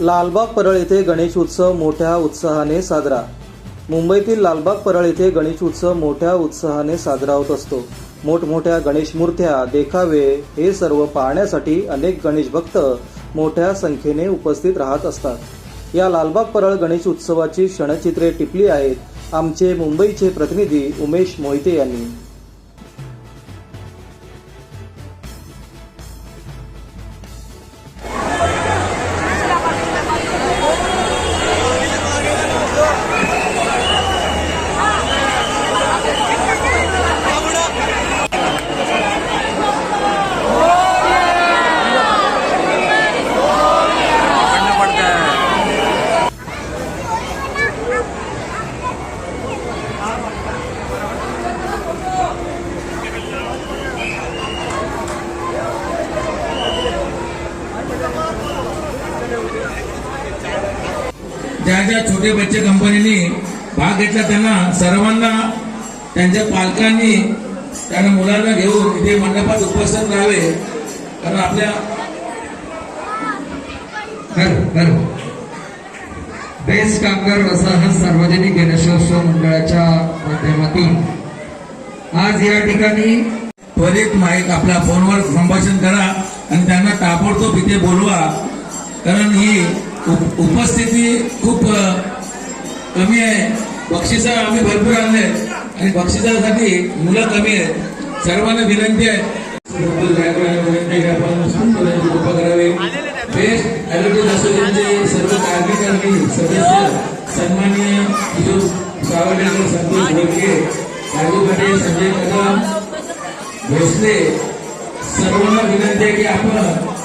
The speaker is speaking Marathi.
लालबाग परळ येथे गणेश उत्सव मोठ्या उत्साहाने साजरा. मुंबईतील लालबाग परळ येथे गणेश उत्सव मोठ्या उत्साहाने साजरा होत असतो. मोठमोठ्या गणेश मूर्त्या देखावे हे सर्व पाहण्यासाठी अनेक गणेश भक्त मोठ्या संख्येने उपस्थित राहत असतात. या लालबाग परळ गणेश उत्सवाची क्षणचित्रे टिपली आहेत. आमचे मुंबईचे प्रतिनिधी उमेश मोहिते यांनी. ज्या ज्या छोटे बच्चे कंपनीने भाग घेतला त्यांना सर्वांना त्यांच्या पालकांनी त्यांना मुलांना घेऊन इथे मंडपात उपस्थित राहावे. कारण आपल्या बेस्ट कामगार वसाहत सार्वजनिक गणेशोत्सव मंडळाच्या माध्यमातून. आज या ठिकाणी त्वरित माहीत आपल्या फोनवर संभाषण करा आणि त्यांना ताबडतोब इथे बोलवा. कारण ही उपस्थिती खूप कमी आहे. बक्षिसं आम्ही भरपूर आणले. आणि बक्षिसासाठी मुलं कमी आहेत. सर्वांना विनंती आहे. कृपा करावी. बेस्ट असोसिएशनचे सर्व कार्यकर्ते सदस्य सन्माननीय किशोर सावडेकर संतोष राजू पाटील संजय कदम भोसले सर्वांना विनंती आहे की आपण